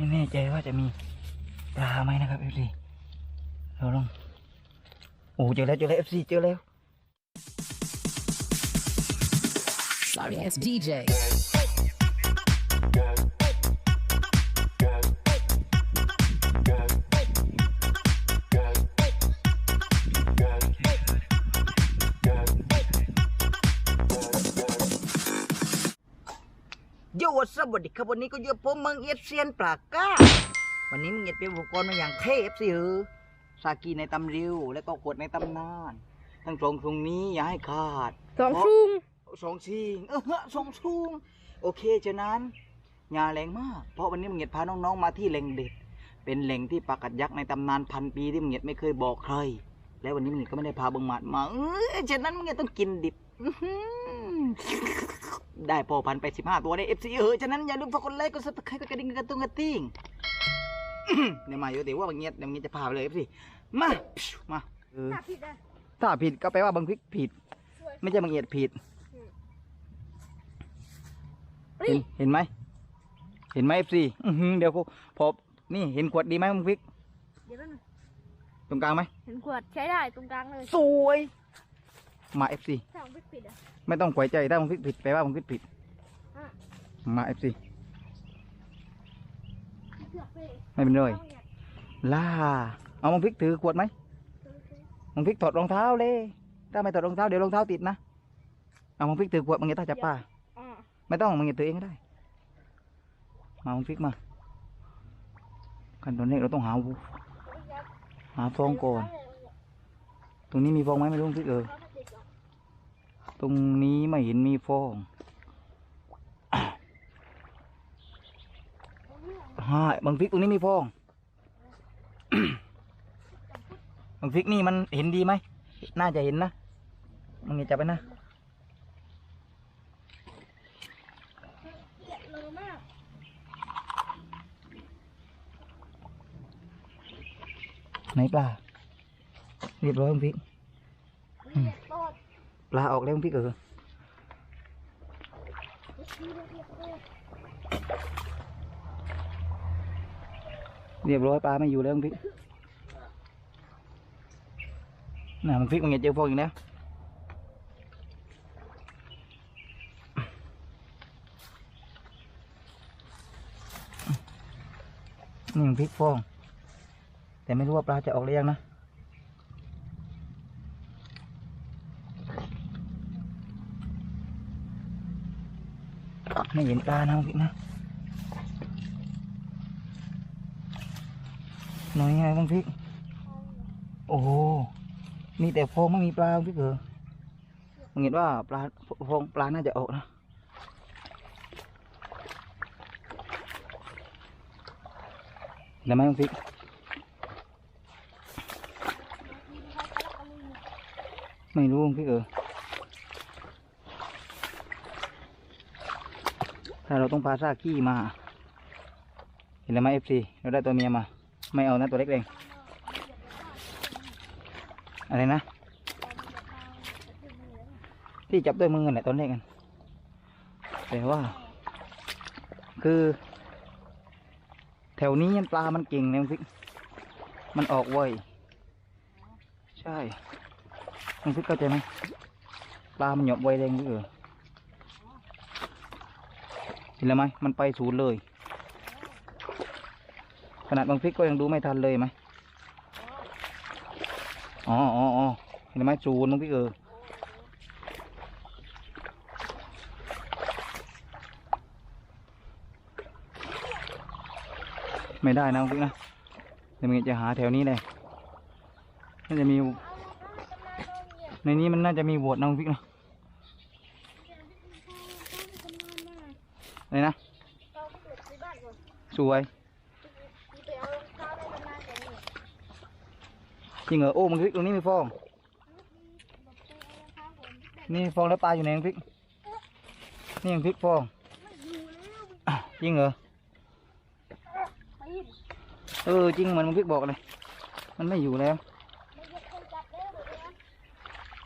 ไม่แน่ใจว่าจะมีปลาไหมนะครับเอฟซีเราลองโอ้เจอแล้วเจอแล้วเอฟซีเจอแล้ว Sorry it's DJ. โยสวัสดีครับวันนี้ก็เยอะผมมังเอียดเซียนปลาก้าวันนี้มังเอียดเป็นอุปกรณ์มาอย่างเทพสิเออซากีในตำริว และก็ขวดในตำนาน ทั้งสองตรงนี้อย่าให้ขาดสองชุงสองชิงเออสองชุงโอเคฉะนั้นอย่าแรงมาก เพราะวันนี้มังเอียดพาน้องๆมาที่แหล่งเด็ด เป็นแหล่งที่ปลากัดยักษ์ในตำนานพันปีที่มังเอียดไม่เคยบอกใคร และวันนี้มังเอียดก็ไม่ได้พาบังหมัดมาเออฉะนั้นมังเอียดต้องกินดิบอื้อหือ ได้พอพันไปสิบห้าตัวในเอฟซีเออฉะนั้นอย่าลืมฝากกดไลค์กดซับสไครต์กดกระดิ่งกระตุ้งกระติ้งเนี่ยมาอยู่แต่ว่าบางเงียบเดี๋ยวบางเงียบจะพาไปเลยเอฟซีมามาเออถ้าผิดอะถ้าผิดก็แปลว่าบางพริกผิดสวยไม่ใช่บางเอียดผิดเฮ้เห็ยนเห็นไหมเห็นไหมเอฟซีเดี๋ยวกูพอนี่เห็นขวดดีไหมบางพริกเดี๋ยวแป๊บนึงตรงกลางไหมเห็นขวดใช้ได้ตรงกลางเลย สวย มาเอฟซีถ้าของผิดผิดอะ ไม่ต้องไขวใจถ้าบางพริกผิดแปลว่าบางพริกผิดอะ มาเอฟซีเสือกไปไม่เป็นไรเอาเนี่ยล่าเอาบางพริกถือขวดไหมมังพริกถอดรองเท้าเลยถ้าไม่ถอดรองเท้าเดี๋ยวรองเท้าติดนะเอามังพริกถือขวดมังเงี้ยตาจับป้าอ่าไม่ต้องมังเงี้ยถือเองก็ได้ มามังพริกมา ขั้นตอนนี้เราต้องหาวูหาฟองก่อน ตรงนี้มีฟองไหมไม่รู้มังพริกเออ ตรงนี้ไม่เห็นมีฟองฮะบางพริกตรงนี้มีฟองบางพริกนี่มันเห็นดีไหม น่าจะเห็นนะมึงจับไปนะไหนปลาเรียบร้อยบางพริก ปลาออกแล้วบางพริกเออเรียบร้อยปลาไม่อยู่แล้วบางพริกน่ะบางพิกมันอย่าเจอฟองอีกแล้วนี่มันพิกฟอง แต่ไม่รู้ว่าปลาจะออกหรือยังนะ ไม่เห็นปลานะพี่นะหน่อยไงบ้างพี่โอ้โหมีแต่ฟองไม่มีปลาพี่เกอมึงเห็นว่าปลาฟองปลาน่าจะออกนะเห็นไหมบ้างพี่ไม่รู้บ้างพี่เกอ ถ้าเราต้องพาซากขี้มา เห็นแล้วไหมเอฟซีเราได้ตัวเมียมา ไม่เอานะตัวเล็กเองอะไรนะ ที่จับด้วยมือกันแหละตอนแรกกัน แต่ว่า คือ แถวนี้ปลามันเก่งนะพี่มันออกไวใช่มึงพี่เข้าใจไหมปลามันหยอบไวแรงนี่เออ เห็นแล้วไหมมันไปศูนย์เลย ขนาดบางพริกก็ยังดูไม่ทันเลยไหมอ๋ออ๋อเห็นไหมศูนย์บางพริกเออไม่ได้นะบางพริกนะเดี๋ยวมันจะหาแถวนี้เลยน่าจะมี ในนี้มันน่าจะมีโหวตนะบางพริกนะ อะไรนะสวยจริงเหรอโอ้มันพริกตรงนี้มีฟองนี่ฟองแล้วปลาอยู่ไหนมันพริกนี่มันพริกฟองจริงเหรอเออจริงเหมือนมันพริกบอกเลยมันไม่อยู่แล้ว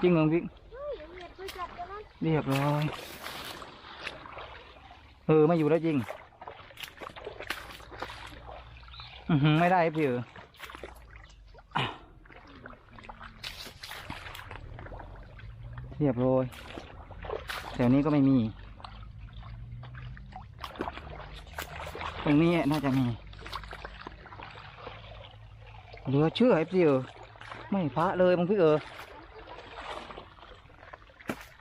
จริงเหรอมันพริกเดียบคนจับแล้วนะเรียบร้อย เออไม่อยู่แล้วจริง อือหือไม่ได้พี่เอออะเรียบร้อยแถวนี้ก็ไม่มี ตรงนี้น่าจะมีเหลือเชื่อไอ้พี่เออไม่พระเลยมึงพี่เออ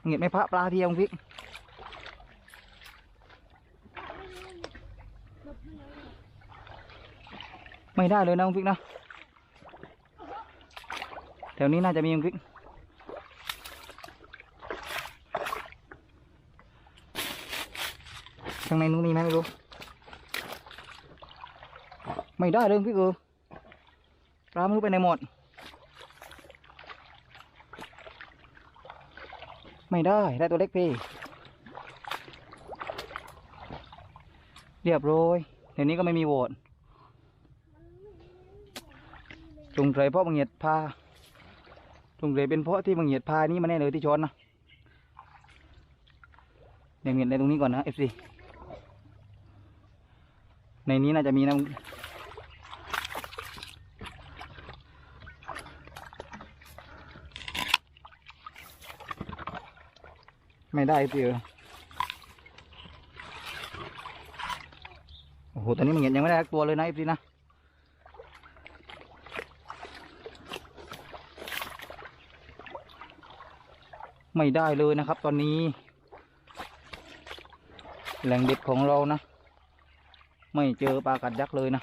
เงียบไม่พระปลาเทียมพี่ ไม่ได้เลยนะมึงพี่นะแถวนี้น่าจะมีมึงพี่ข้างในนู้นมีไหมไม่รู้ไม่ได้เลยมึงพี่เออปลาไม่รู้ไปไหนหมด ไม่ได้ ได้ตัวเล็กพี่ เรียบร้อยเดี๋ยวนี้ก็ไม่มีโหวต จงใจเพราะบังเหยียดพาจงใจเป็นเพราะที่บังเหยียดพานี่มาแน่เลยที่ช้อนนะเดี๋ยวเหยียดในตรงนี้ก่อนนะเอฟซีในนี้น่าจะมีนะไม่ได้พี่เออโอ้โห ตอนนี้มันเห็นยังไม่ได้สักตัวเลยนะไอ้พี่นะ ไม่ได้เลยนะครับ ตอนนี้ แหล่งเด็ดของเรานะ ไม่เจอปลากัดยักษ์เลยนะ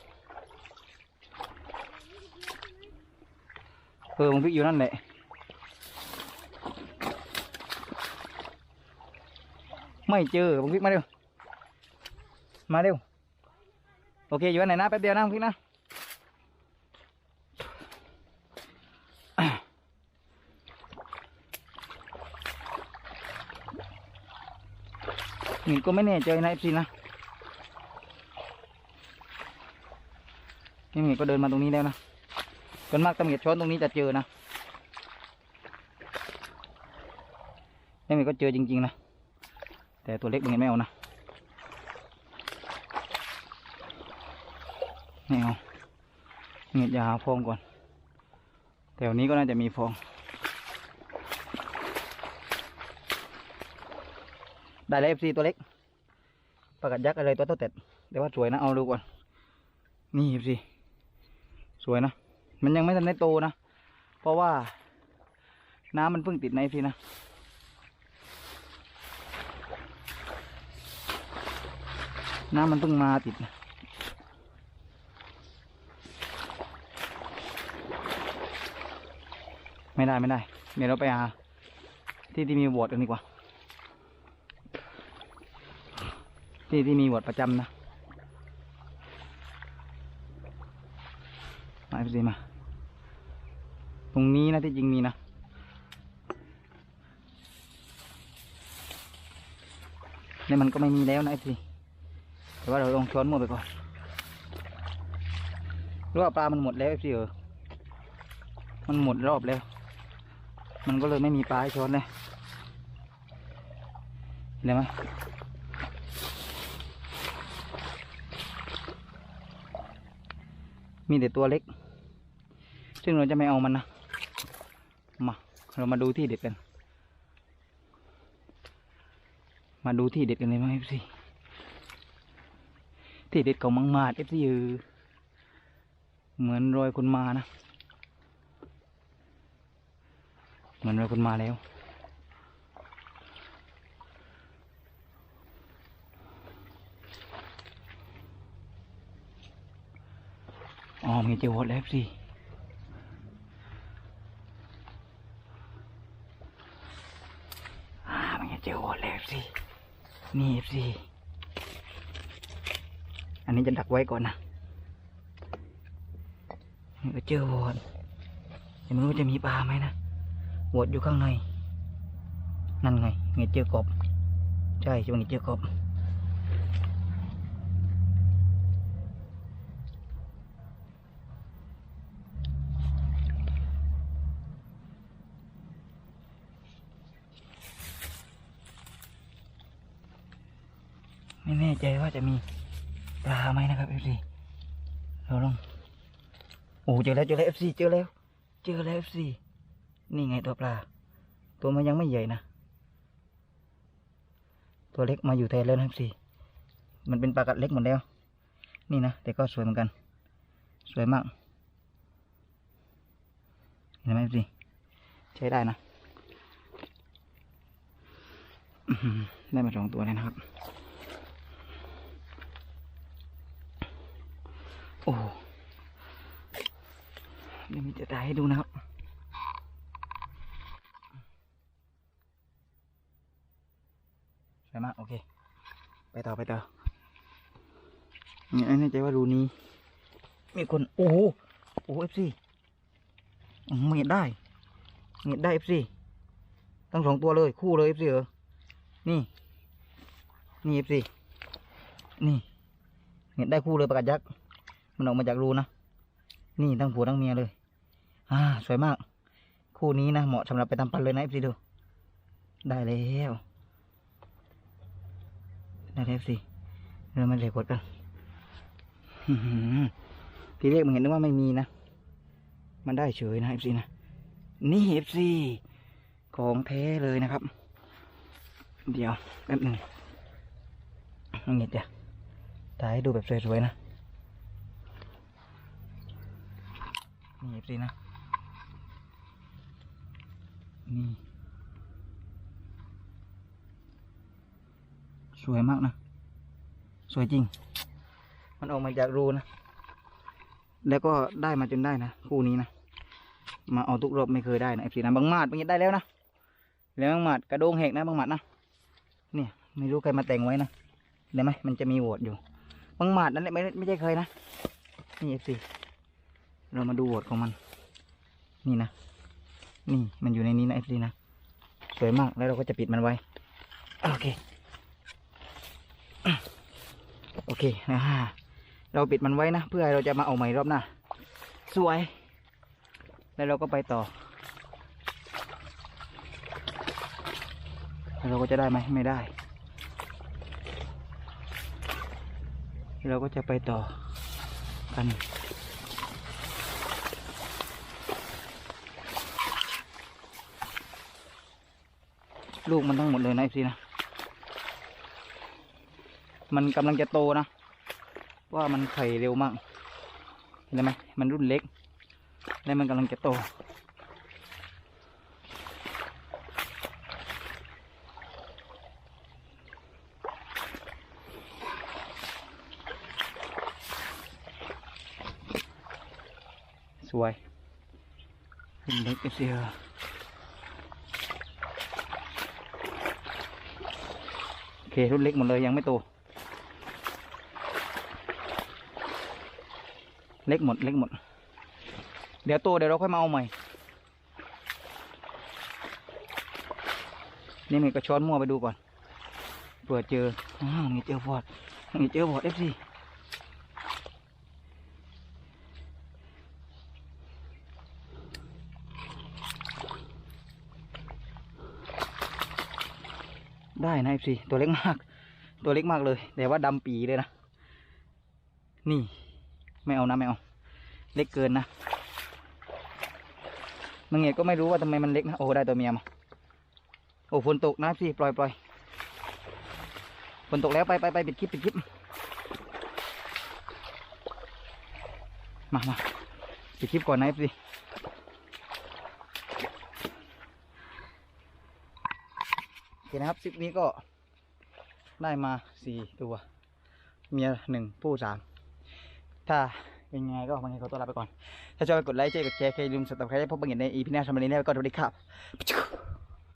เออมันพิกอยู่นั่นแหละไม่เจอบังพิกมาเร็ว มาเร็ว โอเค อยู่อันไหนนะแป๊บเดียวนะบังพิกนะ หนี่ก็ไม่แน่ใจนะเอฟซีนะนี่หมีก็เดินมาตรงนี้แล้วนะส่วนมากตำเกียดช้อนตรงนี้จะเจอนะนี่หมีก็เจอจริงๆนะแต่ตัวเล็กมันไม่เอานะไม่เอาเงียดยาฟองก่อนแถวนี้ก็น่าจะมีฟอง ได้แล้วเอฟซีตัวเล็กประกัดยักษ์อะไรตัวเต้าเต็ดเดี๋ยวว่าสวยนะเอาดูก่อนนี่เอฟซีสวยนะ มันยังไม่ทันได้โตนะ เพราะว่า น้ำมันเพิ่งติดในพี่นะน้ำมันเพิ่งมาติดนะไม่ได้ไม่ได้ เดี๋ยวเราไปหาที่ที่มีบสถ์กันดีกว่า ที่ที่มีโบสถ์ประจำนะมาพี่มา ตรงนี้นะที่จริงมีนะนี่มันก็ไม่มีแล้วนะพี่แต่ว่าเราลองช้อนหมดไปก่อนรอว่าปลามันหมดแล้วสิเออมันหมดรอบแล้ว มันก็เลยไม่มีปลาให้ช้อนเลยเห็นไหม มีแต่ตัวเล็ก ซึ่งเราจะไม่เอามันนะ มาเรามาดูที่เด็ดกัน มาดูที่เด็ดกันเลยไหมพี่ที่เด็ดของมังมาดเอฟซีอเหมือนรอยคนมานะ เหมือนรอยคนมาแล้ว อ๋อมีเจอวอดแล้วสิอ่ามันเจอวอดแล้วสินี่สิอันนี้จะดักไว้ก่อนนะนี่ก็เจอโวดแต่ไม่รู้จะมีปลาไหมนะโวดอยู่ข้างใน นั่นไงไงเจอกบ ใช่ช่วงนี้เจอกบ ไม่แน่ใจว่าจะมีปลาไหมนะครับเอฟซีเราลองโอ้เจอแล้วเจอแล้วเอฟซีเจอแล้ว เจอแล้วเอฟซีนี่ไงตัวปลา ตัวมันยังไม่ใหญ่นะ ตัวเล็กมาอยู่แทนแล้วนะเอฟซีมันเป็นปลากัดเล็กหมดแล้ว นี่นะแต่ก็สวยเหมือนกัน สวยมากเห็นไหมเอฟซีใช้ได้นะได้มาสองตัวเลยนะครับ โอ้ เดี๋ยวมีจะถ่ายให้ดูนะครับสวยมากโอเค ไปต่อไปต่อเนี่ยแน่ใจว่ารูนี้ มีคน โอ้โหโอ้เอฟซีเมียดได้เมียดได้เอฟซีทั้งสองตัวเลยคู่เลยเอฟซีเออนี่ นี่เอฟซีนี่เมียดได้คู่เลยประกาศยักษ์มันออกมาจากรูนะ นี่ทั้งผัวทั้งเมียเลย อ่า สวยมาก คู่นี้นะเหมาะสำหรับไปทำพันเลยนะเอฟซีดู ได้แล้วได้แล้วสิเรามาเรกดกันอื้อหือทีแรกมันเห็นว่าไม่มีนะ มันได้เฉยนะเอฟซีนะ นี่เอฟซีของแท้เลยนะครับ เดี๋ยวแป๊บหนึ่งน้องเงียดเดี๋ยวถ่ายให้ดูแบบสวยๆนะ นี่เอฟซีนะ นี่ สวยมากนะ สวยจริง มันออกมาจากรูนะ แล้วก็ได้มาจนได้นะ คู่นี้นะ มาเอาทุกรอบไม่เคยได้นะเอฟซีนะบางหมาดบางอย่างได้แล้วนะ แล้วบางหมาดกระโดงแหกนะบางหมาดนะ เนี่ยไม่รู้ใครมาแต่งไว้นะเห็นไหมมันจะมีโหวตอยู่ บางหมาดนั่นแหละไม่ไม่ใช่เคยนะ นี่เอฟซีเรามาดูโหวตของมัน นี่นะ นี่มันอยู่ในนี้นะเอฟซีนะ สวยมากแล้วเราก็จะปิดมันไว้ โอเค โอเคนะฮะเราปิดมันไว้นะ เพื่อเราจะมาเอาใหม่รอบหน้า สวย แล้วเราก็ไปต่อเราก็จะได้ไหมไม่ได้ เราก็จะไปต่อกัน ลูกมันทั้งหมดเลยนะไอซีนะ มันกำลังจะโตนะ ว่ามันไข่เร็วมาก เห็นไหมมันรุ่นเล็ก และมันกำลังจะโต สวยรุ่นเล็กเอฟซีโอ เครุ่นเล็กหมดเลยยังไม่โต เล็กหมดเล็กหมด เดี๋ยวโตเดี๋ยวเราค่อยมาเอาใหม่ นี่มีกระช้อนมั่วไปดูก่อนเผื่อเจออ้าวนี่เจอฟอดนี่เจอฟอดเอฟซี ได้นะเอฟซีตัวเล็กมาก ตัวเล็กมากเลย แต่ว่าดำปีเลยนะ นี่ ไม่เอานะไม่เอา เล็กเกินนะมังเงก็ไม่รู้ว่าทำไมมันเล็กนะ โอ้ได้ตัวเมียมา โอ้ฝนตกนะพี่ปล่อยปล่อยฝนตกแล้วไปไปไปปิดคลิปปิดคลิป มามาปิดคลิปก่อนนะพี่โอเค นะครับซิปนี้ก็ได้มาสี่ตัว เมียหนึ่งผู้สามถ้าเป็นไงก็บางทีขอตัวลาไปก่อน ถ้าชอบกดไลค์เจ๊กดแชร์ใครลืมสมัครใครได้พบกันในอีพีหน้าชมวันนี้แล้วก็สวัสดีครับ